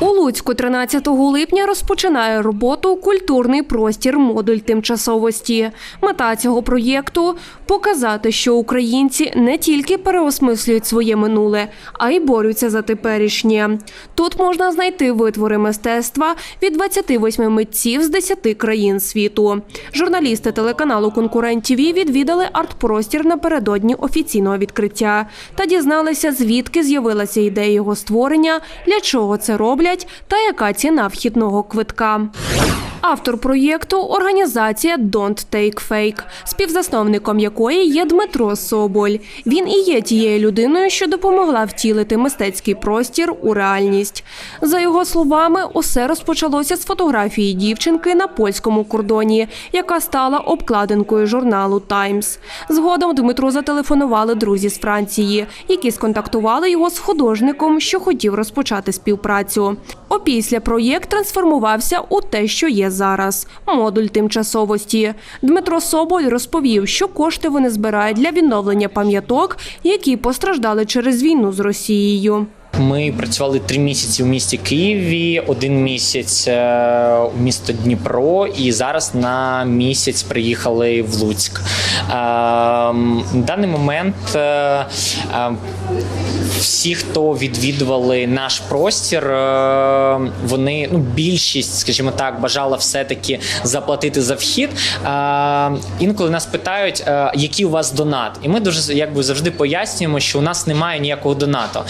У Луцьку 13 липня розпочинає роботу культурний простір модуль тимчасовості. Мета цього проєкту показати, що українці не тільки переосмислюють своє минуле, а й борються за теперішнє. Тут можна знайти витвори мистецтва від 28 митців з 10 країн світу. Журналісти телеканалу Конкурент ТВ відвідали арт-простір напередодні офіційного відкриття та дізналися, звідки з'явилася ідея його створення, для чого це роблять та яка ціна вхідного квитка. Автор проєкту організація Don't Take Fake, співзасновником якої є Дмитро Соболь. Він і є тією людиною, що допомогла втілити мистецький простір у реальність. За його словами, усе розпочалося з фотографії дівчинки на польському кордоні, яка стала обкладинкою журналу Таймс. Згодом Дмитру зателефонували друзі з Франції, які сконтактували його з художником, що хотів розпочати співпрацю. Опісля проєкт трансформувався у те, що є зараз модуль тимчасовості. Дмитро Соболь розповів, що кошти вони збирають для відновлення пам'яток, які постраждали через війну з Росією. Ми працювали три місяці у місті Києві, один місяць е, у місто Дніпро, і зараз на місяць приїхали в Луцьк. На даний момент е, е, всі, хто відвідували наш простір, е, вони ну більшість, скажімо так, бажала все-таки заплатити за вхід. Е, Інколи нас питають, е, який у вас донат, і ми дуже якби завжди пояснюємо, що у нас немає ніякого донату.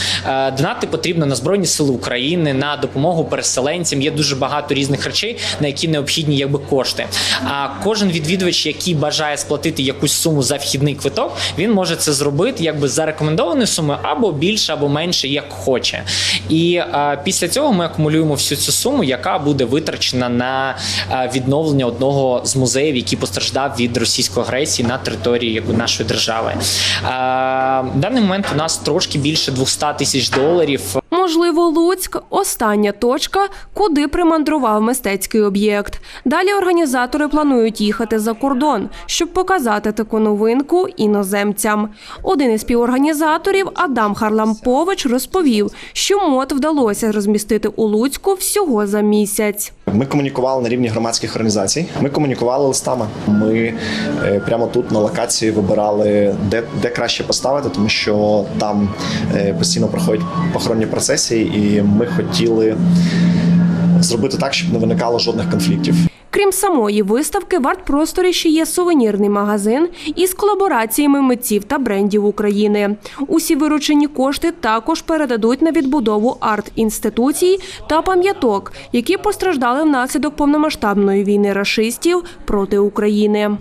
Донати потрібно на збройні сили України, на допомогу переселенцям. Є дуже багато різних речей, на які необхідні якби кошти. А кожен відвідувач, який бажає сплатити якусь суму за вхідний квиток, він може це зробити якби за рекомендованою сумою або більше, або менше, як хоче. І е, після цього ми акумулюємо всю цю суму, яка буде витрачена на е, відновлення одного з музеїв, який постраждав від російської агресії на території нашої держави. Е, в даний момент у нас трошки більше 200 тисяч доларів. Можливо, Луцьк остання точка, куди примандрував мистецький об'єкт. Далі організатори планують їхати за кордон, щоб показати таку новинку іноземцям. Один із співорганізаторів Адам Харлампович розповів, що мод вдалося розмістити у Луцьку всього за місяць. Ми комунікували на рівні громадських організацій. Ми комунікували листами. Ми е, прямо тут на локації вибирали, де, де краще поставити, тому що там е, постійно проходять похоронні процесії, і ми хотіли зробити так, щоб не виникало жодних конфліктів. Крім самої виставки, в арт-просторі ще є сувенірний магазин із колабораціями митців та брендів України. Усі виручені кошти також передадуть на відбудову арт-інституцій та пам'яток, які постраждали внаслідок повномасштабної війни рашистів проти України.